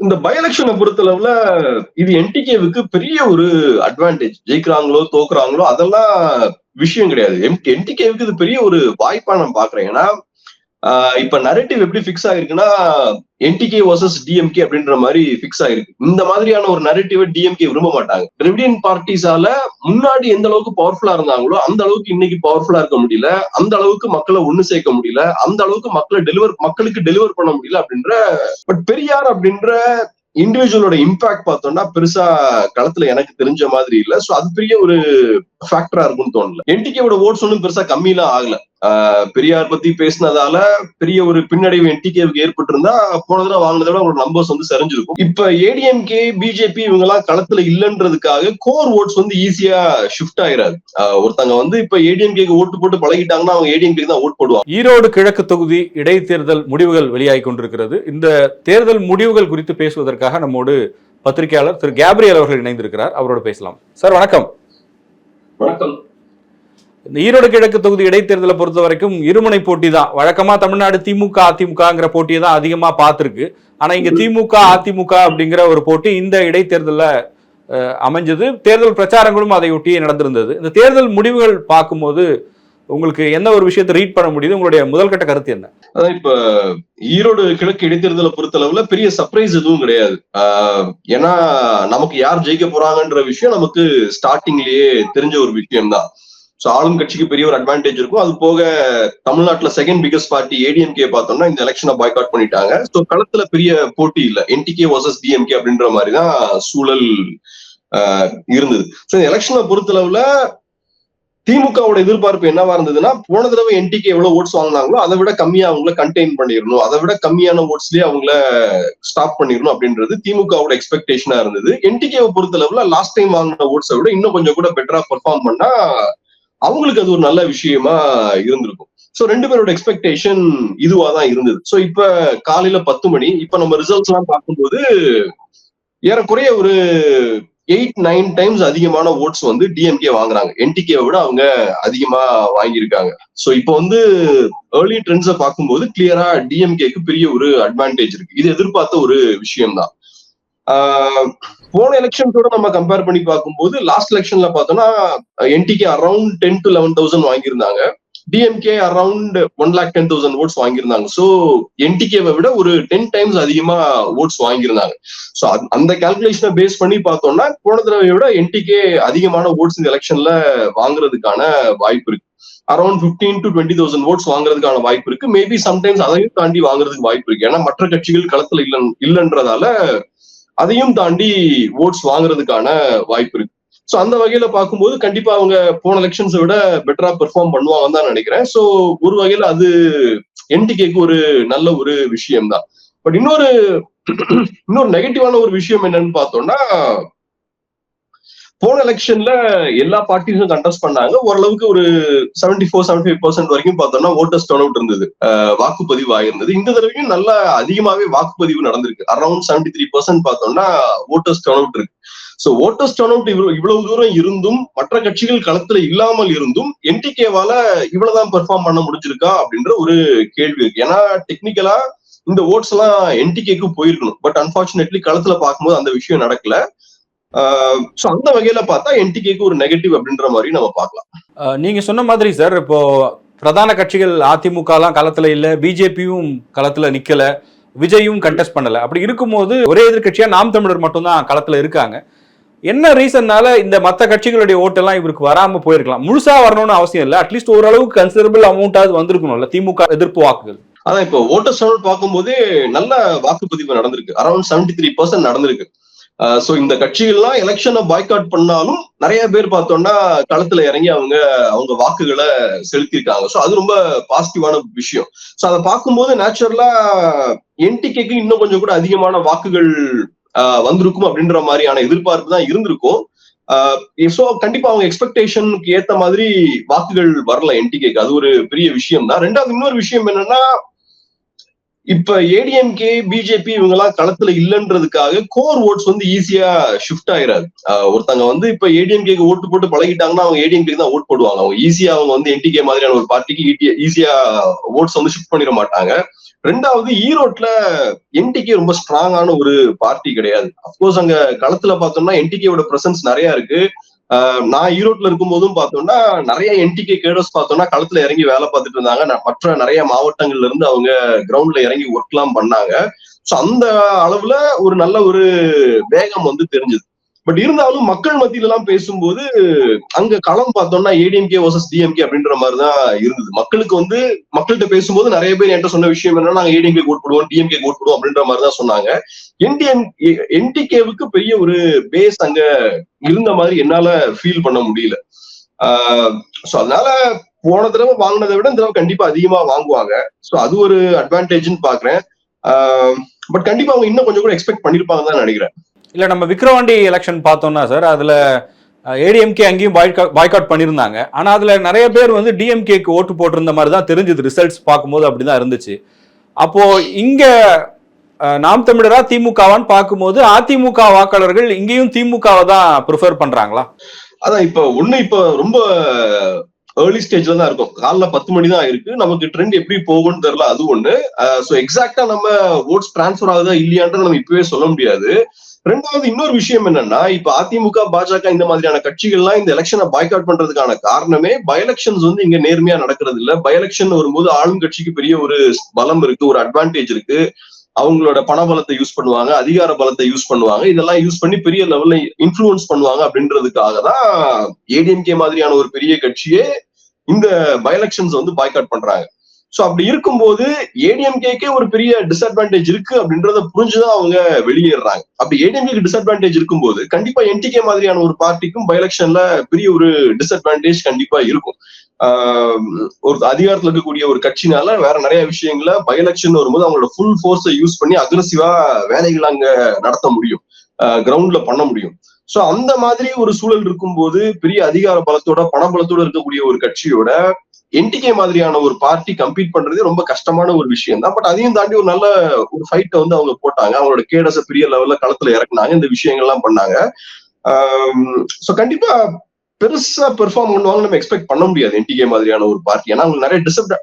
இந்த பை எலெக்ஷனை பொறுத்தளவுல இது என்டிகேவுக்கு பெரிய ஒரு அட்வான்டேஜ் ஜெயிக்கிறாங்களோ தோக்குறாங்களோ அதெல்லாம் விஷயம் கிடையாது. என்டிகேவுக்கு இது பெரிய ஒரு வாய்ப்பா நான் பாக்குறேன் ஏன்னா இப்ப நரேட்டிவ் எப்படி ஃபிக்ஸ் ஆயிருக்குன்னா என்டிகே வர்சஸ் டிஎம்கே அப்படின்ற மாதிரி ஃபிக்ஸ் ஆயிருக்கு. இந்த மாதிரியான ஒரு நரேட்டிவ் டிஎம்கே விரும்ப மாட்டாங்க. திராவிடியன் பார்ட்டிஸால முன்னாடி எந்த அளவுக்கு பவர்ஃபுல்லா இருந்தாங்களோ அந்த அளவுக்கு இன்னைக்கு பவர்ஃபுல்லா இருக்க முடியல அந்த அளவுக்கு மக்களை ஒண்ணு சேர்க்க முடியல அந்த அளவுக்கு மக்களை டெலிவர் மக்களுக்கு டெலிவர் பண்ண முடியல அப்படின்ற பட் பெரியார் அப்படின்ற இண்டிவிஜுவலோட இம்பாக்ட் பார்த்தோம்னா பெருசா களத்துல எனக்கு தெரிஞ்ச மாதிரி இல்ல. சோ அது பெரிய ஒரு ஃபேக்டரா இருக்கும்னு தோணல. என்டிகேவோட ஓட்ஸ் ஒன்றும் பெருசா கம்மியெல்லாம் ஆகல. பெரியார் பத்தி பேசினதால பெரிய ஒரு பின்னடைவு என்டிகேவுக்கு ஏற்பட்டிருந்தா போன தடவை வாங்கினதை விட ஒரு நம்பர்ஸ் வந்து சரிஞ்சிருக்கும். இப்ப ஏடிஎம்கே பிஜேபி இவங்க எல்லாம் களத்துல இல்லைன்றதுக்காக கோர் ஓட்ஸ் வந்து ஈஸியா ஷிஃப்ட் ஆயிராது ஒருத்தங்க வந்து இப்ப ஏடிஎம்கேக்கு ஓட்டு போட்டு பழகிட்டாங்கன்னா அவங்க ஏடிஎம்கேக்கு தான் ஓட் போடுவாங்க. ஈரோடு கிழக்கு தொகுதி இடைத்தேர்தல் முடிவுகள் வெளியாகி கொண்டிருக்கிறது. இந்த தேர்தல் முடிவுகள் குறித்து பேசுவதற்காக நம்மோடு பத்திரிகையாளர் திரு கேப்ரியல் அவர்கள் இணைந்திருக்கிறார். அவரோடு பேசலாம். சார் வணக்கம். வணக்கம். ஈரோடு கிழக்கு தொகுதி இடைத்தேர்தலை பொறுத்த வரைக்கும் இருமுனை போட்டி தான். வழக்கமா தமிழ்நாடு திமுக அதிமுகங்கிற போட்டியை தான் அதிகமா பார்த்துருக்கு. ஆனா இங்க திமுக அதிமுக அப்படிங்கிற ஒரு போட்டி இந்த இடைத்தேர்தலில் அமைஞ்சது. தேர்தல் பிரச்சாரங்களும் அதை நடந்திருந்தது. இந்த தேர்தல் முடிவுகள் பார்க்கும்போது உங்களுக்கு என்ன ஒரு விஷயத்தை ரீட் பண்ண முடியுது? உங்களுடைய முதல்கட்ட கருத்து என்ன? அதான் இப்ப ஈரோடு கிழக்கு இடைத்தேர்தலை பொறுத்தளவுல பெரிய சர்ப்ரைஸ் எதுவும் கிடையாது. ஆஹ் ஏன்னா நமக்கு யார் ஜெயிக்க போறாங்கன்ற விஷயம் நமக்கு ஸ்டார்டிங்லயே தெரிஞ்ச ஒரு விஷயம் தான் ஸோ ஆளும் கட்சிக்கு பெரிய ஒரு அட்வான்டேஜ் இருக்கும். அது போக தமிழ்நாட்டுல செகண்ட் பிகஸ்ட் பார்ட்டி ஏடிஎம்கே பார்த்தோம்னா இந்த எலெக்ஷனை பாய்காட் பண்ணிட்டாங்க. ஸோ களத்துல பெரிய போட்டி இல்ல. என்டிகே வர்சஸ் டிஎம்கே அப்படின்ற மாதிரி தான் சூழல் ஆஹ் இருந்தது. ஸோ இந்த எலெக்ஷனை பொறுத்தளவுல திமுகவோட எதிர்பார்ப்பு என்னவா இருந்ததுன்னா போன தடவை என்டிகே எவ்வளவு ஓட்ஸ் வாங்கினாங்களோ அதை விட கம்மியா அவங்கள கண்டெயின் பண்ணிடணும். அதை விட கம்மியான ஓட்ஸ்லயே அவங்கள ஸ்டாப் பண்ணிடணும் அப்படின்றது திமுகவோட எக்ஸ்பெக்டேஷனா இருந்தது. என்டிகேவை பொறுத்தளவுல லாஸ்ட் டைம் வாங்கின ஓட்ஸை விட இன்னும் கொஞ்சம் கூட பெட்டரா பெர்ஃபார்ம் பண்ணா அவங்களுக்கு அது ஒரு நல்ல விஷயமா இருந்திருக்கும். சோ ரெண்டு பேரோட எக்ஸ்பெக்டேஷன் இதுவா தான் இருந்தது. சோ இப்ப காலையில பத்து மணி இப்ப நம்ம ரிசல்ட்ஸ் எல்லாம் பார்க்கும்போது ஏறக்குறைய ஒரு எயிட் நைன் டைம்ஸ் அதிகமான ஓட்ஸ் வந்து டிஎம்கே வாங்குறாங்க. என்டிகேவை விட அவங்க அதிகமா வாங்கியிருக்காங்க. ஸோ இப்போ வந்து ஏர்லி ட்ரெண்ட்ஸை பார்க்கும்போது கிளியரா டிஎம்கேக்கு பெரிய ஒரு அட்வான்டேஜ் இருக்கு. இது எதிர்பார்த்த ஒரு விஷயம்தான். ஆஹ் போன எலெக்ஷன்ஸோட நம்ம கம்பேர் பண்ணி பார்க்கும்போது லாஸ்ட் எலெக்ஷன்ல பார்த்தோம்னா NTK around ten to eleven thousand வாங்கியிருந்தாங்க. DMK around one lakh ten thousand votes வாங்கியிருந்தாங்க. So என்டிகேவை விட ஒரு டென் டைம்ஸ் அதிகமா ஓட்ஸ் வாங்கியிருந்தாங்க. ஸோ அந்த கால்குலேஷனை பேஸ் பண்ணி பார்த்தோம்னா போன தடவை விட என்டிகே அதிகமான ஓட்ஸ் இந்த எலெக்ஷன்ல வாங்குறதுக்கான வாய்ப்பு இருக்கு. Around fifteen to twenty thousand votes வாங்குறதுக்கான வாய்ப்பு இருக்கு. மேபி சம்டைம்ஸ் அதையும் தாண்டி வாங்குறதுக்கு வாய்ப்பு இருக்கு. ஏன்னா மற்ற கட்சிகள் களத்துல இல்ல இல்லைன்றதால அதையும் தாண்டி ஓட்ஸ் வாங்குறதுக்கான வாய்ப்பு இருக்கு. ஸோ அந்த வகையில பார்க்கும்போது கண்டிப்பா அவங்க போன எலெக்ஷன்ஸை விட பெட்டரா பெர்ஃபார்ம் பண்ணுவாங்கன்னு தான் நினைக்கிறேன். ஸோ ஒரு வகையில அது என்டிகேக்கு ஒரு நல்ல ஒரு விஷயம் தான் பட் இன்னொரு இன்னொரு நெகட்டிவான ஒரு விஷயம் என்னன்னு பார்த்தோம்னா போன எலெக்ஷன்ல எல்லா பார்ட்டிஸும் கண்டஸ்ட் பண்ணாங்க. ஓரளவுக்கு ஒரு seventy four seventy five percent வரைக்கும் பார்த்தோம்னா ஓட்டர்ஸ் டர்ன் அவுட் இருந்தது வாக்குப்பதிவு ஆயிருந்தது. இந்த தடவையும் நல்லா அதிகமாவே வாக்குப்பதிவு நடந்திருக்கு. அரௌண்ட் செவன்டி த்ரீ பர்சன்ட் பார்த்தோம்னா ஓட்டர்ஸ் டர்ன் அவுட் இருக்கு. சோ ஓட்டர்ஸ் டர்ன் அவுட் இவ்வளவு இவ்வளவு தூரம் இருந்தும் மற்ற கட்சிகள் களத்துல இல்லாமல் இருந்தும் என்டிகேவால இவ்வளவுதான் பெர்ஃபார்ம் பண்ண முடிஞ்சிருக்கா அப்படின்ற ஒரு கேள்வி இருக்கு. ஏன்னா டெக்னிக்கலா இந்த ஓட்ஸ் எல்லாம் என்டிகேக்கு போயிருக்கணும். பட் அன்பார்ச்சுனேட்லி களத்துல பார்க்கும்போது அந்த விஷயம் நடக்கல. சோ அந்த வகையில பார்த்தா என்டிகேக்கு ஒரு நெகட்டிவ் அப்படின்ற மாதிரி நம்ம பார்க்கலாம். நீங்க சொன்ன மாதிரி சார் இப்போ பிரதான கட்சிகள் அதிமுக எல்லாம் களத்துல இல்ல பிஜேபியும் களத்துல நிக்கல விஜயும் கண்டெஸ்ட் பண்ணல. அப்படி இருக்கும்போது ஒரே எதிர்க்கட்சியா நாம் தமிழர் மட்டும்தான் களத்துல இருக்காங்க. என்ன ரீசன்னால இந்த மத்த கட்சிகளுடைய ஓட்டெல்லாம் இவருக்கு வராம போயிருக்கலாம்? முழுசா வரணும்னு அவசியம் இல்லை. அட்லீஸ்ட் ஓரளவுக்கு கன்சிடரபிள் அமௌண்ட்டாவது வந்திருக்கணும்ல திமுக எதிர்ப்பு வாக்குகள். அதான் இப்போ ஓட்டர் சவுண்ட் பார்க்கும்போதே நல்ல வாக்குப்பதிவு நடந்திருக்கு. அரௌண்ட் செவன்டி த்ரீ பர்சன்ட் நடந்திருக்கு. சோ இந்த கட்சிகள்லாம் எலெக்ஷனை பாய்காட் பண்ணாலும் நிறைய பேர் பார்த்தோம்னா களத்துல இறங்கி அவங்க அவங்க வாக்குகளை செலுத்தியிருக்காங்க. ஸோ அது ரொம்ப பாசிட்டிவான விஷயம். ஸோ அதை பார்க்கும்போது நேச்சுரலா என்டிகேக்கு இன்னும் கொஞ்சம் கூட அதிகமான வாக்குகள் ஆஹ் வந்திருக்கும் அப்படின்ற மாதிரியான எதிர்பார்ப்பு தான் இருந்திருக்கும். ஸோ கண்டிப்பா அவங்க எக்ஸ்பெக்டேஷனுக்கு ஏத்த மாதிரி வாக்குகள் வரல என்டிகேக்கு அது ஒரு பெரிய விஷயம் தான் ரெண்டாவது இன்னொரு விஷயம் என்னன்னா இப்ப ஏடிஎம்கே பிஜேபி இவங்க எல்லாம் களத்துல இல்லைன்றதுக்காக கோர் ஓட்ஸ் வந்து ஈஸியா ஷிஃப்ட் ஆயிராது ஒருத்தங்க வந்து இப்ப ஏடிஎம்கேக்கு ஓட்டு போட்டு பழகிட்டாங்கன்னா அவங்க ஏடிஎம்கேக்கு தான் ஓட் போடுவாங்க. அவங்க ஈஸியா அவங்க வந்து என்டிகே மாதிரியான ஒரு பார்ட்டிக்கு ஈஸியா ஓட்ஸ் வந்து ஷிஃப்ட் பண்ணிட மாட்டாங்க. ரெண்டாவது ஈரோட்ல என்டிகே ரொம்ப ஸ்ட்ராங்கான ஒரு பார்ட்டி கிடையாது. அப்கோர்ஸ் அங்க களத்துல பார்த்தோம்னா என்டிகேவோட பிரசன்ஸ் நிறைய இருக்கு. நான் ஈரோட்ல இருக்கும்போதும் பார்த்தோம்னா நிறைய என்டிகே கேடர்ஸ் பார்த்தோம்னா களத்துல இறங்கி வேலை பார்த்துட்டு இருந்தாங்க. மற்ற நிறைய மாவட்டங்கள்ல இருந்து அவங்க கிரவுண்ட்ல இறங்கி ஒர்க் எல்லாம் பண்ணாங்க. சோ அந்த அளவுல ஒரு நல்ல ஒரு வேகம் வந்து தெரிஞ்சது. பட் இருந்தாலும் மக்கள் மத்தியில எல்லாம் பேசும்போது அங்க களம் பார்த்தோம்னா ஏடிஎம்கே வர்சஸ் டிஎம்கே அப்படின்ற மாதிரி தான் இருந்தது. மக்களுக்கு வந்து மக்கள்கிட்ட பேசும்போது நிறைய பேர் என்கிட்ட சொன்ன விஷயம் என்னன்னா நாங்க ஏடிஎம்கே ஓட் போடுவோம் டிஎம்கே ஓட் போடுவோம் அப்படின்ற மாதிரி தான் சொன்னாங்க என்டிஎம் என்டிகேவுக்கு பெரிய ஒரு பேஸ் அங்க இருந்த மாதிரி என்னால ஃபீல் பண்ண முடியல. சோ அதனால போன தடவை வாங்கினதை விட இந்த தடவை கண்டிப்பா அதிகமா வாங்குவாங்க. சோ அது ஒரு அட்வான்டேஜ்னு பாக்குறேன். பட் கண்டிப்பா அவங்க இன்னும் கொஞ்சம் கூட எக்ஸ்பெக்ட் பண்ணிருப்பாங்க தான் நினைக்கிறேன். இல்ல நம்ம விக்ரவாண்டி எலெக்ஷன் பார்த்தோம்னா சார் அதுல ஏடிஎம்கே அங்கேயும் பாய்காட் பண்ணியிருந்தாங்க. ஆனா அதுல நிறைய பேர் வந்து டிஎம்கேக்கு ஓட்டு போட்டிருந்த மாதிரி தான் தெரிஞ்சது ரிசல்ட்ஸ் பார்க்கும்போது அப்படிதான் இருந்துச்சு. அப்போ இங்க நாம் தமிழரா திமுகவான்னு பார்க்கும்போது அதிமுக வாக்காளர்கள் இங்கேயும் திமுகவை தான் ப்ரிஃபர் பண்றாங்களா? அதான் இப்போ ஒண்ணு இப்போ ரொம்ப ஏர்லி ஸ்டேஜ்ல தான் இருக்கும். காலைல பத்து மணி தான் இருக்கு. நமக்கு ட்ரெண்ட் எப்படி போகும்னு தெரியல அது ஒண்ணு. சோ எக்ஸாக்டா நம்ம ஓட்ஸ் டிரான்ஸ்ஃபர் ஆகுதா இல்லையான்றது நம்ம இப்பவே சொல்ல முடியாது. ரெண்டாவது இன்னொரு விஷயம் என்னன்னா இப்ப அதிமுக பாஜக இந்த மாதிரியான கட்சிகள்லாம் இந்த எலெக்ஷனை பாய்காட் பண்றதுக்கான காரணமே பை எலெக்ஷன்ஸ் வந்து இங்க நேர்மையா நடக்கிறது இல்ல. பை எலெக்ஷன் வரும்போது ஆளும் கட்சிக்கு பெரிய ஒரு பலம் இருக்கு ஒரு அட்வான்டேஜ் இருக்கு. அவங்களோட பண பலத்தை யூஸ் பண்ணுவாங்க அதிகார பலத்தை யூஸ் பண்ணுவாங்க. இதெல்லாம் யூஸ் பண்ணி பெரிய லெவல்ல இன்ஃபுளுன்ஸ் பண்ணுவாங்க அப்படின்றதுக்காக தான் ஏடிஎம்கே மாதிரியான ஒரு பெரிய கட்சியே இந்த பை எலெக்ஷன்ஸ் வந்து பாய்காட் பண்றாங்க. சோ அப்படி இருக்கும்போது ஏடிஎம்கேக்கே ஒரு பெரிய டிஸ்அட்வான்டேஜ் இருக்கு அப்படின்றத புரிஞ்சுதான் அவங்க வெளியேறாங்க அப்படி ஏடிஎம்கேக்கு டிஸ்அட்வான்டேஜ் இருக்கும்போது கண்டிப்பா என்டிகே மாதிரியான ஒரு பார்ட்டிக்கும் பை எலெக்ஷன்ல பெரிய ஒரு டிஸ்அட்வான்டேஜ் கண்டிப்பா இருக்கும். ஆஹ் ஒரு அதிகாரத்துல இருக்கக்கூடிய ஒரு கட்சினால வேற நிறைய விஷயங்கள பை எலெக்ஷன் வரும்போது அவங்களோட ஃபுல் ஃபோர்ஸை யூஸ் பண்ணி அக்ரஸிவா வேலைகள் அங்க நடத்த முடியும். கிரவுண்ட்ல பண்ண முடியும். சோ அந்த மாதிரி ஒரு சூழல் இருக்கும்போது பெரிய அதிகார பலத்தோட பணபலத்தோட இருக்கக்கூடிய ஒரு கட்சியோட என்டிகே மாதிரியான ஒரு பார்ட்டி கம்பீட் பண்றதே ரொம்ப கஷ்டமான ஒரு விஷயம் தான். பட் அதையும் தாண்டி ஒரு நல்ல ஒரு ஃபைட்டை வந்து அவங்க போட்டாங்க. அவங்களோட கேடஸ பெரிய லெவல்ல களத்துல இறக்குனாங்க. இந்த விஷயங்கள்லாம் பண்ணாங்க. சோ கண்டிப்பா பெருசா பெர்ஃபார்ம் பண்ணுவாங்க நம்ம எக்ஸ்பெக்ட் பண்ண முடியாது என்டிகே மாதிரியான ஒரு பார்ட்டி ஏன்னா அவங்களுக்கு நிறைய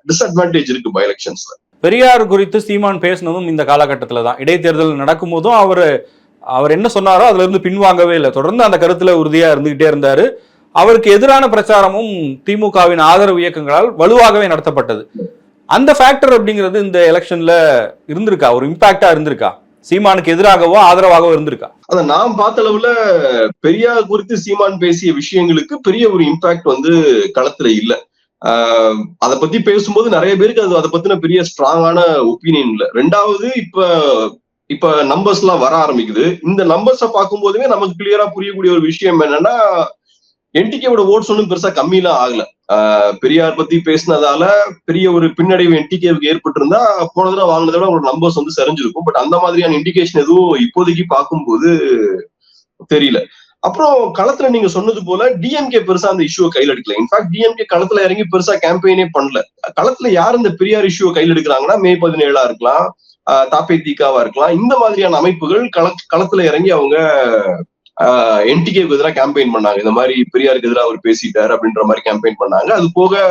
டிஸ்அட்வான்டேஜ் இருக்கு பை எலெக்ஷன்ஸ்ல பெரியார் குறித்து சீமான் பேசினதும் இந்த காலகட்டத்துல தான். இடைத்தேர்தல் நடக்கும்போதும் அவர் அவர் என்ன சொன்னாரோ அதுல இருந்து பின்வாங்கவே இல்லை. தொடர்ந்து அந்த கருத்துல உறுதியா இருந்துகிட்டே இருந்தாரு. அவருக்கு எதிரான பிரச்சாரமும் திமுகவின் ஆதரவு இயக்கங்களால் வலுவாகவே நடத்தப்பட்டது. அந்த ஃபேக்டர் அப்படிங்கிறது இந்த எலெக்ஷன்ல இருந்திருக்கா? ஒரு இம்பாக்டா இருந்திருக்கா? சீமானுக்கு எதிராகவோ ஆதரவாகவோ இருந்திருக்கா? அத நான் பார்த்த அளவுல பெரியார் குறித்து சீமான் பேசிய விஷயங்களுக்கு பெரிய ஒரு இம்பாக்ட் வந்து களத்துல இல்ல. ஆஹ் அதை பத்தி பேசும்போது நிறைய பேருக்கு அது அதை பத்தின பெரிய ஸ்ட்ராங்கான ஒப்பீனியன் இல்ல. ரெண்டாவது இப்ப இப்ப நம்பர்ஸ் எல்லாம் வர ஆரம்பிக்குது. இந்த நம்பர்ஸை பார்க்கும் போதுமே நமக்கு கிளியரா புரியக்கூடிய ஒரு விஷயம் என்னன்னா என்டிகேவோட ஓட்ஸ் ஒன்றும் பெருசா கம்மியெல்லாம் ஆகல. பெரியார் பத்தி பேசினதால பெரிய ஒரு பின்னடைவு என்டிகேவுக்கு ஏற்பட்டிருந்தா போன தடவை வாங்கினதை விட ஒரு நம்பர்ஸ் வந்து சரிஞ்சிருக்கும். பட் அந்த மாதிரியான இண்டிகேஷன் எதுவும் இப்போதைக்கு பார்க்கும்போது தெரியல. அப்புறம் களத்துல நீங்க சொன்னது போல டிஎம்கே பெருசா அந்த இஷ்யூவை கையில் எடுக்கல. இன்ஃபேக்ட் டிஎம்கே களத்துல இறங்கி பெருசா கேம்பெயினே பண்ணல. களத்துல யார் இந்த பெரியார் இஷ்யூவை கையில் எடுக்கிறாங்கன்னா மே பதினேழா இருக்கலாம். தாப்பே தீக்காவா இருக்கலாம். இந்த மாதிரியான அமைப்புகள் கள களத்துல இறங்கி அவங்க என்டிகேக்கு எதிராக கேம்பெயின் பண்ணாங்க. இந்த மாதிரி பெரியாருக்கு எதிராக அவர் பேசிட்டாரு அப்படின்ற மாதிரி கேம்பெயின் பண்ணாங்க. அது போக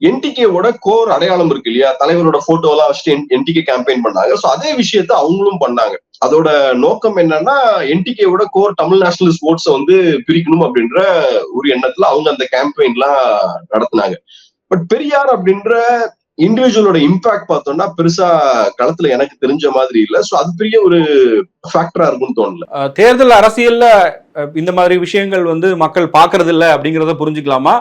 என்டிகேவோட கோர் அடையாளம் இருக்கு இல்லையா? தலைவரோட போட்டோ எல்லாம் வச்சுட்டு என்டிகே கேம்பெயின் பண்ணாங்க. சோ அதே விஷயத்த அவங்களும் பண்ணாங்க. அதோட நோக்கம் என்னன்னா என்டிகேவோட கோர் தமிழ் நேஷனல் ஸ்போர்ட்ஸை வந்து பிரிக்கணும் அப்படின்ற ஒரு எண்ணத்துல அவங்க அந்த கேம்பெயின்லாம் நடத்தினாங்க. பட் பெரியார் அப்படின்ற இண்டிவிஜுவலோட இம்பாக்ட் பார்த்தோம்னா பெருசா களத்துல எனக்கு தெரிஞ்ச மாதிரி இல்ல. சோ அது பெரிய ஒரு ஃபேக்டரா இருக்கும்னு தோணல. தேர்தல் அரசியல்ல இந்த மாதிரி விஷயங்கள் வந்து மக்கள் பாக்குறது இல்ல அப்படிங்கறத புரிஞ்சுக்கலாமா?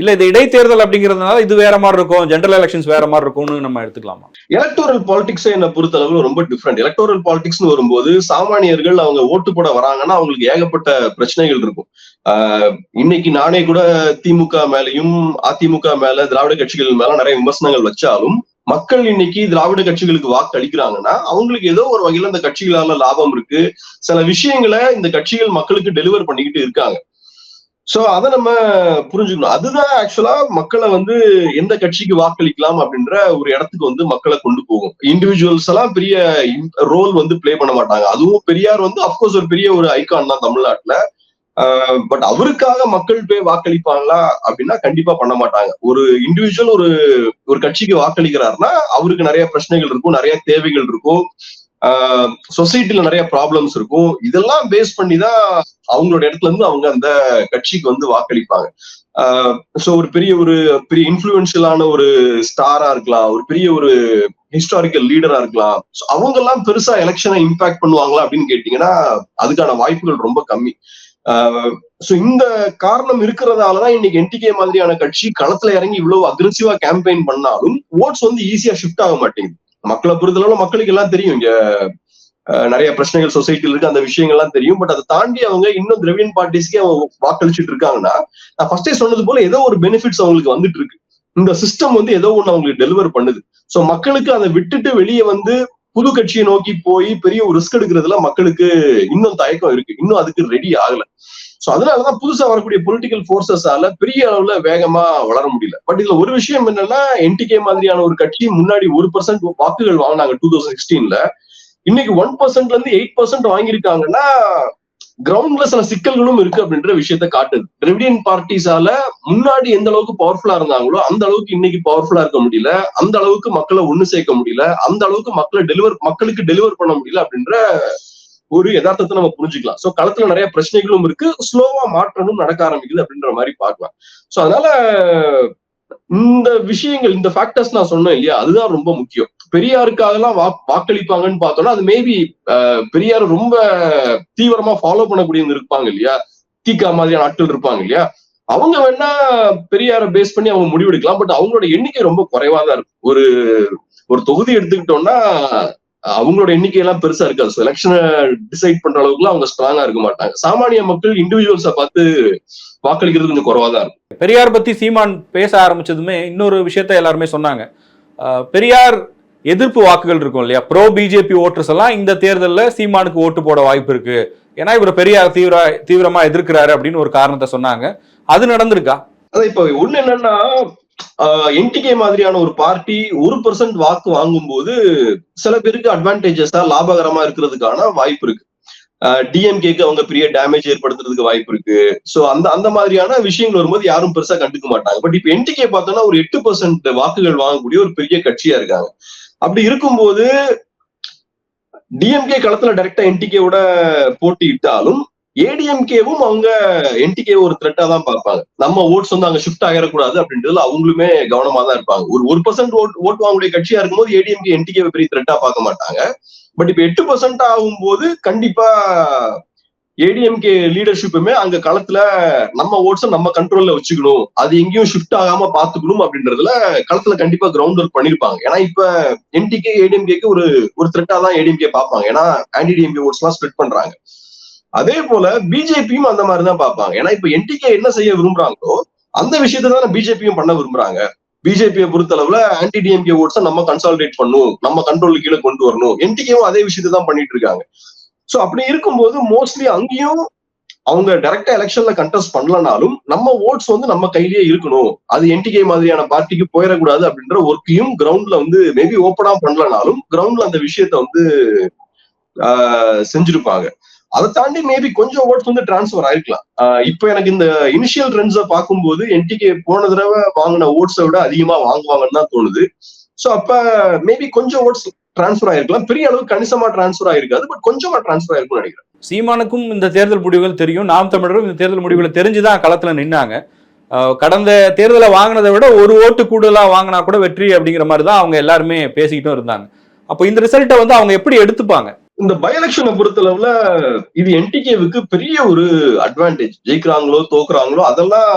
இல்ல இது இடைத்தேர்தல் அப்படிங்கறதுனால இது வேற மாதிரி இருக்கும். ஜெனரல் எலெக்ஷன்ஸ் வேற மாதிரி இருக்கும்னு நம்ம எடுத்துக்கலாமா? எலக்டோரல் பாலிடிக்ஸ் என்ன பொறுத்த அளவுல ரொம்ப டிஃப்ரெண்ட் எலக்டோரல் பாலிடிக்ஸ்னு வரும்போது சாமானியர்கள் அவங்க ஓட்டு போட வராங்கன்னா அவங்களுக்கு ஏகப்பட்ட பிரச்சனைகள் இருக்கும். ஆஹ் இன்னைக்கு நானே கூட திமுக மேலையும் அதிமுக மேல திராவிட கட்சிகள் மேல நிறைய விமர்சனங்கள் வச்சாலும் மக்கள் இன்னைக்கு திராவிட கட்சிகளுக்கு வாக்கு அளிக்கிறாங்கன்னா அவங்களுக்கு ஏதோ ஒரு வகையில இந்த கட்சிகளால லாபம் இருக்கு. சில விஷயங்களை இந்த கட்சிகள் மக்களுக்கு டெலிவர் பண்ணிக்கிட்டு இருக்காங்க. சோ அதை நம்ம புரிஞ்சுக்கணும். அதுதான் ஆக்சுவலா மக்களை வந்து எந்த கட்சிக்கு வாக்களிக்கலாம் அப்படின்ற ஒரு இடத்துக்கு வந்து மக்களை கொண்டு போகும். இண்டிவிஜுவல்ஸ் எல்லாம் பெரிய ரோல் வந்து பிளே பண்ண மாட்டாங்க. அதுவும் பெரியார் வந்து அப்கோர்ஸ் ஒரு பெரிய ஒரு ஐகான் தான் தமிழ்நாட்டுல. பட் அவருக்காக மக்கள் போய் வாக்களிப்பாங்களா அப்படின்னா கண்டிப்பா பண்ண மாட்டாங்க. ஒரு இண்டிவிஜுவல் ஒரு ஒரு கட்சிக்கு வாக்களிக்கிறாருன்னா அவருக்கு நிறைய பிரச்சனைகள் இருக்கும் நிறைய தேவைகள் இருக்கும். சொசைட்டில நிறைய ப்ராப்ளம்ஸ் இருக்கும். இதெல்லாம் பேஸ் பண்ணி தான் அவங்களோட இடத்துல இருந்து அவங்க அந்த கட்சிக்கு வந்து வாக்களிப்பாங்க. ஸோ ஒரு பெரிய ஒரு பெரிய இன்ஃபுளுன்ஷியலான ஒரு ஸ்டாரா இருக்கலாம். ஒரு பெரிய ஒரு ஹிஸ்டாரிக்கல் லீடரா இருக்கலாம். அவங்க எல்லாம் பெருசா எலெக்ஷனை இம்பாக்ட் பண்ணுவாங்களா அப்படின்னு கேட்டீங்கன்னா அதுக்கான வாய்ப்புகள் ரொம்ப கம்மி. ஸோ இந்த காரணம் இருக்கிறதாலதான் இன்னைக்கு என்டிகே மாதிரியான கட்சி களத்துல இறங்கி இவ்வளவு அக்ரெசிவா கேம்பெயின் பண்ணாலும் ஓட்ஸ் வந்து ஈஸியா ஷிஃப்ட் ஆக மாட்டேங்குது. மக்களை பொறுத்தளவு மக்களுக்கு எல்லாம் தெரியும். இங்க நிறைய பிரச்சனைகள் சொசைட்டில இருக்கு அந்த விஷயங்கள்லாம் தெரியும். பட் அதை தாண்டி அவங்க இன்னும் திரவியன் பார்ட்டிஸ்க்கு அவங்க வாக்களிச்சுட்டு இருக்காங்கன்னா நான் ஃபர்ஸ்டே சொன்னது போல ஏதோ ஒரு பெனிஃபிட்ஸ் அவங்களுக்கு வந்துட்டு இருக்கு. இந்த சிஸ்டம் வந்து ஏதோ ஒண்ணு அவங்களுக்கு டெலிவர் பண்ணுது. சோ மக்களுக்கு அதை விட்டுட்டு வெளியே வந்து புது கட்சியை நோக்கி போய் பெரிய ஒரு ரிஸ்க் எடுக்கிறதுல மக்களுக்கு இன்னும் தயக்கம் இருக்கு. இன்னும் அதுக்கு ரெடி ஆகல. சோ அதனாலதான் புதுசா வரக்கூடிய பொலிட்டிக்கல் போர்சஸால பெரிய அளவுல வேகமா வளர முடியல. பட் இதுல ஒரு விஷயம் என்னன்னா என்டிகே மாதிரியான ஒரு கட்சி முன்னாடி ஒரு பர்சன்ட் வாக்குகள் வாங்கினாங்க டூ தௌசண்ட் சிக்ஸ்டீன்ல இன்னைக்கு ஒன் பர்சன்ட்ல இருந்து எயிட் பர்சன்ட் வாங்கியிருக்காங்கன்னா கிரவுண்ட்ல சில சிக்கல்களும் இருக்கு அப்படின்ற விஷயத்த காட்டுது. திரவிடியன் பார்ட்டிஸால முன்னாடி எந்த அளவுக்கு பவர்ஃபுல்லா இருந்தாங்களோ அந்த அளவுக்கு இன்னைக்கு பவர்ஃபுல்லா இருக்க முடியல. அந்த அளவுக்கு மக்களை ஒண்ணு சேர்க்க முடியல. அந்த அளவுக்கு மக்களை டெலிவர் மக்களுக்கு டெலிவர் பண்ண முடியல அப்படின்ற ஒரு யதார்த்தத்தை நம்ம புரிஞ்சுக்கலாம். சோ களத்துல நிறைய பிரச்சனைகளும் இருக்கு. ஸ்லோவா மாற்றமும் நடக்க ஆரம்பிக்குது அப்படின்ற மாதிரி பார்க்கலாம். சோ அதனால இந்த விஷயங்கள் இந்த ஃபேக்டர்ஸ் நான் சொன்னேன் இல்லையா? அதுதான் ரொம்ப முக்கியம். பெரியாருக்காகலாம் வா வாக்களிப்பாங்கன்னு பார்த்தோம்னா அது மேபி பெரியார் ரொம்ப தீவிரமா ஃபாலோ பண்ணக்கூடியவங்க இருப்பாங்க இல்லையா? தீக்கா மாதிரியான ஆட்கள் இருப்பாங்க இல்லையா? அவங்க வேணா பெரியார பேஸ் பண்ணி அவங்க முடிவெடுக்கலாம். பட் அவங்களோட எண்ணிக்கை ரொம்ப குறைவா தான் இருக்கும். ஒரு ஒரு தொகுதி எடுத்துக்கிட்டோம்னா அவங்களோட எண்ணிக்கை எல்லாம் பெருசா இருக்காது. செலக்ஷனை டிசைட் பண்ற அளவுக்குலாம் அவங்க ஸ்ட்ராங்கா இருக்க மாட்டாங்க. சாமானிய மக்கள் இண்டிவிஜுவல்ஸை பார்த்து வாக்களிக்கிறது கொஞ்சம் குறைவா தான் இருக்கும். பெரியார் பத்தி சீமான் பேச ஆரம்பிச்சதுமே இன்னொரு விஷயத்த எல்லாருமே சொன்னாங்க. பெரியார் எதிர்ப்பு வாக்குகள் இருக்கும் இல்லையா? ப்ரோ பிஜேபி ஓட்டர்ஸ் எல்லாம் இந்த தேர்தலில் சீமானுக்கு ஓட்டு போட வாய்ப்பு இருக்கு. ஏன்னா இவர் பெரிய தீவிர தீவிரமா எதிர்க்கிறாரு அப்படின்னு ஒரு காரணத்தை சொன்னாங்க. அது நடந்திருக்கா? அதான் இப்ப ஒண்ணு என்னன்னா என்டிகே மாதிரியான ஒரு பார்ட்டி ஒரு பர்சன்ட் வாக்கு வாங்கும் போது சில பேருக்கு அட்வான்டேஜஸா லாபகரமா இருக்கிறதுக்கான வாய்ப்பு இருக்கு. டிஎம்கேக்கு அவங்க பெரிய டேமேஜ் ஏற்படுத்துறதுக்கு வாய்ப்பு இருக்கு. சோ அந்த அந்த மாதிரியான விஷயங்கள் வரும்போது யாரும் பெருசா கண்டுக்க மாட்டாங்க. பட் இப்ப என்டிகே பார்த்தோம்னா ஒரு எட்டு பர்சன்ட் வாக்குகள் வாங்கக்கூடிய ஒரு பெரிய கட்சியா இருக்காங்க. அப்படி இருக்கும்போது டிஎம்கே களத்துல டைரக்டா என்டிகேவோட போட்டியிட்டாலும் ஏடிஎம்கேவும் அவங்க என்டிகே ஒரு த்ரெட்டா தான் பார்ப்பாங்க. நம்ம ஓட்ஸ் வந்து அங்க ஷிஃப்ட் ஆகிடக்கூடாது அப்படின்றதுல அவங்களுமே கவனமா தான் இருப்பாங்க. ஒரு ஒரு பர்சன்ட் ஓட் ஓட் வாங்கக்கூடிய கட்சியா இருக்கும்போது ஏடிஎம்கே என்டிகே பெரிய த்ரெட்டா பார்க்க மாட்டாங்க. பட் இப்ப எட்டு பர்சன்ட் ஆகும்போது கண்டிப்பா ஏடிஎம்கே லீடர்ஷிப்புமே அங்க களத்துல நம்ம ஓட்ஸை நம்ம கண்ட்ரோல்ல வச்சுக்கணும். அது எங்கேயும் ஷிஃப்ட் ஆகாம பாத்துக்கணும் அப்படின்றதுல களத்துல கண்டிப்பா கிரவுண்ட் ஒர்க் பண்ணிருப்பாங்க. ஏன்னா இப்ப என்டிகே ஏடிஎம்கேக்கு ஒரு ஒரு த்ரெட்டா தான் ஏடிஎம்கே பாப்பாங்க ஏன்னா ஆன்டி டிஎம்கே ஓட்ஸ் எல்லாம் ஸ்ப்ரெட் பண்றாங்க. அதே போல பிஜேபியும் அந்த மாதிரிதான் பாப்பாங்க ஏன்னா இப்ப என்டிகே என்ன செய்ய விரும்புறாங்களோ அந்த விஷயத்த தான் பிஜேபியும் பண்ண விரும்புறாங்க. பிஜேபியை பொறுத்தளவுல ஆன்டி டிஎம்கே ஓட்ஸை நம்ம கன்சாலிடேட் பண்ணும். நம்ம கண்ட்ரோல் கீழே கொண்டு வரணும். என்டிகேவும் அதே விஷயத்தை தான் பண்ணிட்டு இருக்காங்க. சோ அப்படி இருக்கும்போது மோஸ்ட்லி அங்கேயும் அவங்க டைரக்டா எலெக்ஷன்ல கண்டெஸ்ட் பண்ணலனாலும் நம்ம ஓட்ஸ் வந்து நம்ம கையிலேயே இருக்கணும். அது என்டிகே மாதிரியான பார்ட்டிக்கு போயிடக்கூடாது அப்படின்ற ஒர்க்கையும் கிரவுண்ட்ல வந்து மேபி ஓப்பனா பண்ணலனாலும் கிரவுண்ட்ல அந்த விஷயத்த வந்து செஞ்சிருப்பாங்க. அதை தாண்டி மேபி கொஞ்சம் ஓட்ஸ் வந்து டிரான்ஸ்ஃபர் ஆயிருக்கலாம். இப்போ எனக்கு இந்த இனிஷியல் ட்ரெண்ட்ஸை பார்க்கும்போது என்டிகே போன தடவை வாங்கின ஓட்ஸை விட அதிகமா வாங்குவாங்கன்னு தான் தோணுது. ஸோ அப்ப மேபி கொஞ்சம் ஓட்ஸ் டிரான்ஸ்ஃபர் ஆயிருக்கலாம். பெரிய அளவு கணிசமா டிரான்ஸ்ஃபர் ஆயிருக்காது பட் கொஞ்சமா டிரான்ஸ்ஃபர் ஆயிருக்கும்னு நினைக்கிறேன். சீமானுக்கும் இந்த தேர்தல் முடிவுகள் தெரியும் நாம் தமிழரும் இந்த தேர்தல் முடிவுகளை தெரிஞ்சுதான் களத்துல நின்னாங்க. கடந்த தேர்தலை வாங்கினதை விட ஒரு ஓட்டு கூடுதலா வாங்கினா கூட வெற்றி அப்படிங்கிற மாதிரி தான் அவங்க எல்லாருமே பேசிக்கிட்டும் இருந்தாங்க. அப்போ இந்த ரிசல்ட்டை வந்து அவங்க எப்படி எடுத்துப்பாங்க? இந்த பை எலெக்ஷனை பொறுத்தளவுல இது என்டிகேவுக்கு பெரிய ஒரு அட்வான்டேஜ் ஜெயிக்கிறாங்களோ தோக்குறாங்களோ அதெல்லாம்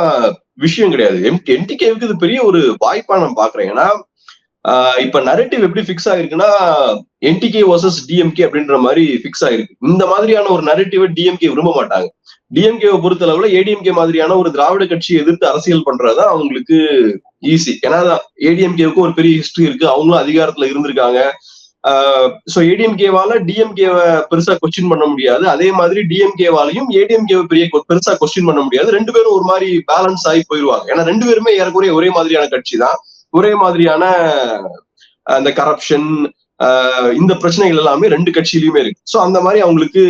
விஷயம் கிடையாது. என்டிகேவுக்கு இது பெரிய ஒரு வாய்ப்பா நான் பாக்குறேன் ஏன்னா இப்ப நரேட்டிவ் எப்படி ஃபிக்ஸ் ஆயிருக்குன்னா என்டிகே வர்சஸ் டிஎம்கே அப்படின்ற மாதிரி ஃபிக்ஸ் ஆயிருக்கு. இந்த மாதிரியான ஒரு நரேட்டிவை டிஎம்கே விரும்ப மாட்டாங்க. டிஎம்கேவை பொறுத்தளவுல ஏடிஎம்கே மாதிரியான ஒரு திராவிட கட்சியை எதிர்த்து அரசியல் பண்றதுதான் அவங்களுக்கு ஈஸி ஏன்னா ஏடிஎம்கேவுக்கு ஒரு பெரிய ஹிஸ்டரி இருக்கு. அவங்களும் அதிகாரத்துல இருந்திருக்காங்க. சோ ஏடிஎம்கேவால டிஎம்கேவை பெருசா கொஸ்டின் பண்ண முடியாது. அதே மாதிரி டிஎம்கேவாலையும் ஏடிஎம்கேவை பெரிய பெருசா கொஸ்டின் பண்ண முடியாது. ரெண்டு பேரும் ஒரு மாதிரி பேலன்ஸ் ஆகி போயிருவாங்க. ஏன்னா ரெண்டு பேருமே ஏறக்குறைய ஒரே மாதிரியான கட்சி தான் ஒரே மாதிரியான அந்த கரப்ஷன் இந்த பிரச்சனைகள் எல்லாமே ரெண்டு கட்சியிலயுமே இருக்கு. சோ அந்த மாதிரி அவங்களுக்கு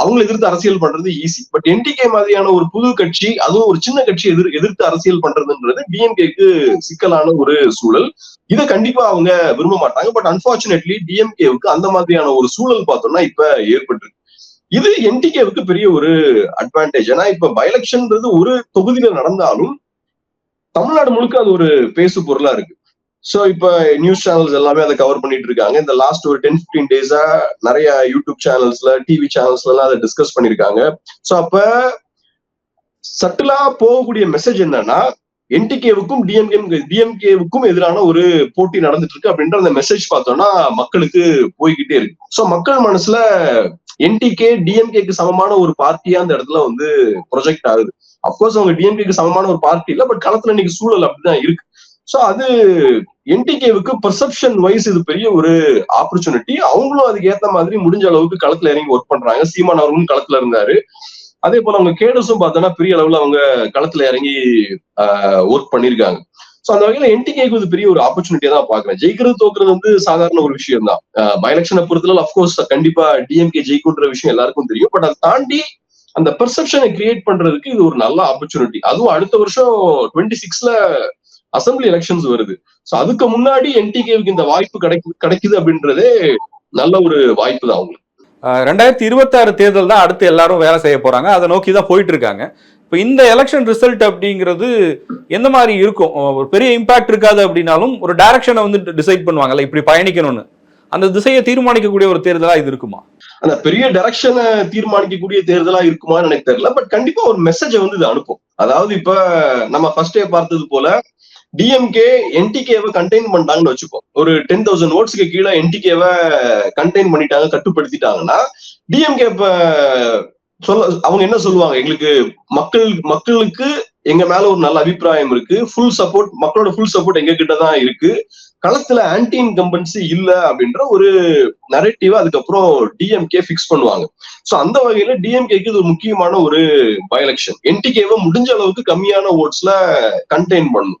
அவங்களை எதிர்த்து அரசியல் பண்றது ஈஸி பட் என்டிகே மாதிரியான ஒரு புது கட்சி அதுவும் ஒரு சின்ன கட்சி எதிர் எதிர்த்து அரசியல் பண்றதுன்றது டிஎம்கேக்கு சிக்கலான ஒரு சூழல். இதை கண்டிப்பா அவங்க விரும்ப மாட்டாங்க. பட் அன்பார்ச்சுனேட்லி டிஎம்கேவுக்கு அந்த மாதிரியான ஒரு சூழல் பார்த்தோம்னா இப்ப ஏற்பட்டிருக்கு. இது என்டிகேவுக்கு பெரிய ஒரு அட்வான்டேஜ் ஏன்னா இப்ப பைலக்ஷன்ன்றது ஒரு தொகுதியில நடந்தாலும் தமிழ்நாடு முழுக்க அது ஒரு பேசு பொருளா இருக்கு. சோ இப்ப நியூஸ் சேனல்ஸ் எல்லாமே அதை கவர் பண்ணிட்டு இருக்காங்க. இந்த லாஸ்ட் ஒரு டென் பிப்டீன் டேஸா நிறைய யூடியூப் சேனல்ஸ்ல டிவி சேனல்ஸ்ல எல்லாம் அதை டிஸ்கஸ் பண்ணிருக்காங்க. சோ அப்ப சட்டிலா போகக்கூடிய மெசேஜ் என்னன்னா என்டிகேவுக்கும் டிஎம்கே டிஎம்கேவுக்கும் எதிரான ஒரு போட்டி நடந்துட்டு இருக்கு அப்படின்ற அந்த மெசேஜ் பார்த்தோம்னா மக்களுக்கு போய்கிட்டே இருக்கு. ஸோ மக்கள் மனசுல என்டிகே டிஎம்கேக்கு சமமான ஒரு பார்ட்டியா அந்த இடத்துல வந்து ப்ரொஜெக்ட் ஆகுது. அப்கோர்ஸ் அவங்க டிஎம்கேக்கு சமமான ஒரு பார்ட்டி இல்ல பட் களத்துல இன்னைக்கு சூழல் அப்படிதான் இருக்கு. சோ அது என்டிகேவுக்கு பர்செப்ஷன் வைஸ் இது பெரிய ஒரு ஆப்பர்ச்சுனிட்டி அவங்களும் அதுக்கு ஏத்த மாதிரி முடிஞ்ச அளவுக்கு களத்துல இறங்கி ஒர்க் பண்றாங்க. சீமான் அவர்களும் களத்துல இருந்தாரு. அதே போல அவங்க கேடஸும் பார்த்தோன்னா பெரிய அளவுல அவங்க களத்துல இறங்கி ஒர்க் பண்ணிருக்காங்க. சோ அந்த வகையில என்டிகேக்கு இது பெரிய ஒரு ஆப்பர்ச்சுனிட்டியா தான் பாக்குறேன். ஜெயிக்கிறது தோக்குறது வந்து சாதாரண ஒரு விஷயம் தான் பை எலெக்ஷனை பொறுத்தல அப்கோர்ஸ் கண்டிப்பா டிஎம்கே ஜெயிக்குன்ற விஷயம் எல்லாருக்கும் தெரியும். பட் அதை தாண்டி அந்த பெர்செப்ஷனை கிரியேட் பண்றதுக்கு இது ஒரு நல்ல ஆப்பர்ச்சுனிட்டி அதுவும் அடுத்த வருஷம் டுவெண்ட்டி சிக்ஸ்ல அசம்பிளி எலெக்ஷன்ஸ் வருது. சோ அதுக்கு முன்னாடி என்டிகேவுக்கு இந்த வாய்ப்பு கிடைக்கு கிடைக்குது அப்படின்றதே நல்ல ஒரு வாய்ப்பு தான் அவங்களுக்கு. ரெண்டாயிரத்தி இருபத்தாறு தேர்தல் தான் அடுத்து எல்லாரும் வேலை செய்ய போறாங்க. அதை நோக்கி தான் போயிட்டு இருக்காங்க. இப்போ இந்த எலெக்ஷன் ரிசல்ட் அப்படிங்கிறது எந்த மாதிரி இருக்கும்? ஒரு பெரிய இம்பாக்ட் இருக்காது அப்படின்னாலும் ஒரு டைரக்ஷனை வந்து டிசைட் பண்ணுவாங்கல்ல இப்படி பயணிக்கணும்னு. அந்த திசையை தீர்மானிக்கக்கூடிய ஒரு தேர்தலா இது இருக்குமா? அந்த பெரிய டைரக்ஷனை தீர்மானிக்கக்கூடிய தேர்தலா இருக்குமான்னு எனக்கு தெரியல. பட் கண்டிப்பா ஒரு மெசேஜை வந்து இது அனுப்பும். அதாவது இப்ப நம்ம ஃபர்ஸ்டே பார்த்தது போல டிஎம்கே என்டிகேவை கண்டெயின் பண்ணிட்டாங்கன்னு வச்சுக்கோ. ஒரு டென் தௌசண்ட் ஓட்ஸ்க்கு கீழே என்டிகேவை கண்டெயின் பண்ணிட்டாங்க கட்டுப்படுத்திட்டாங்கன்னா டிஎம்கே இப்ப சொல்ல அவங்க என்ன சொல்லுவாங்க? எங்களுக்கு மக்கள் மக்களுக்கு எங்க மேல ஒரு நல்ல அபிப்பிராயம் இருக்கு. ஃபுல் சப்போர்ட் மக்களோட ஃபுல் சப்போர்ட் எங்க கிட்ட தான் இருக்கு. களத்துல ஆன்டி இன்கம்பன்சி இல்ல அப்படின்ற ஒரு நரேட்டிவ் அதுக்கப்புறம் டிஎம்கே பிக்ஸ் பண்ணுவாங்க. சோ அந்த வகையில டிஎம்கேக்கு இது ஒரு முக்கியமான ஒரு பை எலெக்ஷன் என்டிகேவை முடிஞ்ச அளவுக்கு கம்மியான ஓட்ஸ்ல கண்டெயின் பண்ணும்.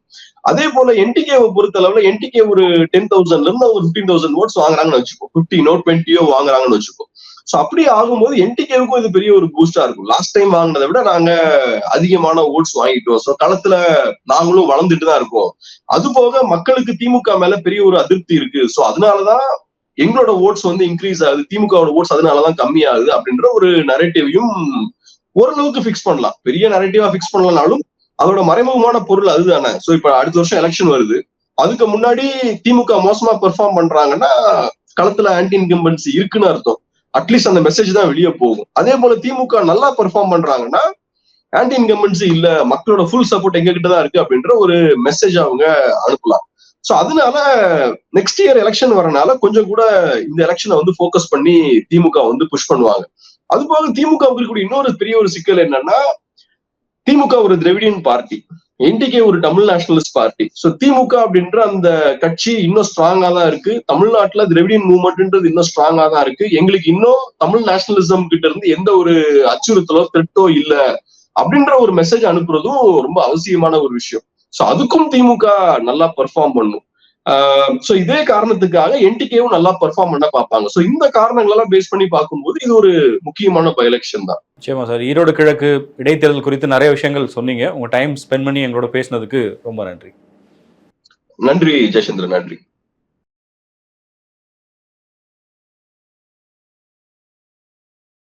அதே போல என்டிகேவை பொறுத்த அளவுல என்டிகே ஒரு டென் தௌசண்ட்ல இருந்து ஒரு பிப்டீன் தௌசண்ட் ஓட்ஸ் வாங்குறாங்கன்னு வச்சுக்கோ. பிப்டீனோ டுவெண்ட்டியோ வாங்குறாங்கன்னு வச்சுக்கோ. சோ அப்படி ஆகும்போது என்டிகேவுக்கும் இது பெரிய ஒரு பூஸ்டா இருக்கும். லாஸ்ட் டைம் வாங்கினதை விட நாங்க அதிகமான ஓட்ஸ் வாங்கிட்டோம் சோ களத்துல நாங்களும் வளர்ந்துட்டு தான் இருக்கோம். அது போக மக்களுக்கு திமுக மேல பெரிய ஒரு அதிருப்தி இருக்கு. சோ அதனாலதான் எங்களோட ஓட்ஸ் வந்து இன்க்ரீஸ் ஆகுது. திமுகவோட ஓட்ஸ் அதனாலதான் கம்மியாகுது அப்படின்ற ஒரு நரேட்டிவையும் ஓரளவுக்கு ஃபிக்ஸ் பண்ணலாம். பெரிய நரேட்டிவா ஃபிக்ஸ் பண்ணலனாலும் அதோட மறைமுகமான பொருள் அதுதானே. சோ இப்ப அடுத்த வருஷம் எலெக்ஷன் வருது. அதுக்கு முன்னாடி திமுக மோசமா பெர்ஃபார்ம் பண்றாங்கன்னா களத்துல ஆன்டி இன்கம்பன்சி இருக்குன்னு அர்த்தம். அட்லீஸ்ட் அந்த மெசேஜ் தான் வெளியே போகும். அதே போல திமுக நல்லா பெர்ஃபார்ம் பண்றாங்கன்னா ஆன்டி இன்கம்பன்சி இல்ல மக்களோட ஃபுல் சப்போர்ட் எங்க கிட்ட தான் இருக்கு அப்படின்ற ஒரு மெசேஜ் அவங்க அனுப்பலாம். சோ அதனால நெக்ஸ்ட் இயர் எலெக்ஷன் வரனால கொஞ்சம் கூட இந்த எலெக்ஷனை வந்து ஃபோக்கஸ் பண்ணி திமுக வந்து புஷ் பண்ணுவாங்க. அது போக திமுக இருக்கக்கூடிய இன்னொரு பெரிய ஒரு சிக்கல் என்னன்னா திமுக ஒரு திரவிடியன் பார்ட்டி. என்டிகே ஒரு தமிழ் நேஷனலிஸ்ட் பார்ட்டி ஸோ திமுக அப்படின்ற அந்த கட்சி இன்னும் ஸ்ட்ராங்கா தான் இருக்கு. தமிழ்நாட்டுல திரவிடியன் மூவ்மெண்ட்ன்றது இன்னும் ஸ்ட்ராங்கா தான் இருக்கு. எங்களுக்கு இன்னும் தமிழ் நேஷனலிசம் கிட்ட இருந்து எந்த ஒரு அச்சுறுத்தலோ திட்டோ இல்ல அப்படின்ற ஒரு மெசேஜ் அனுப்புறதும் ரொம்ப அவசியமான ஒரு விஷயம். ஸோ அதுக்கும் திமுக நல்லா பெர்ஃபார்ம் பண்ணும். சோ இதே காரணத்துக்காக என்டிகேவும் நல்லா பெர்ஃபார்ம் பண்ண பார்ப்பாங்க. சோ இந்த காரணங்களெல்லாம் பேஸ் பண்ணி பார்க்கும்போது இது ஒரு முக்கியமான பை எலெக்ஷன் தான். நிச்சயமா சார். ஈரோடு கிழக்கு இடைத்தேர்தல் குறித்து நிறைய விஷயங்கள் சொன்னீங்க. உங்க டைம் ஸ்பெண்ட் பண்ணி எங்களோட பேசினதுக்கு ரொம்ப நன்றி. நன்றி ஜெயசந்திரன். நன்றி.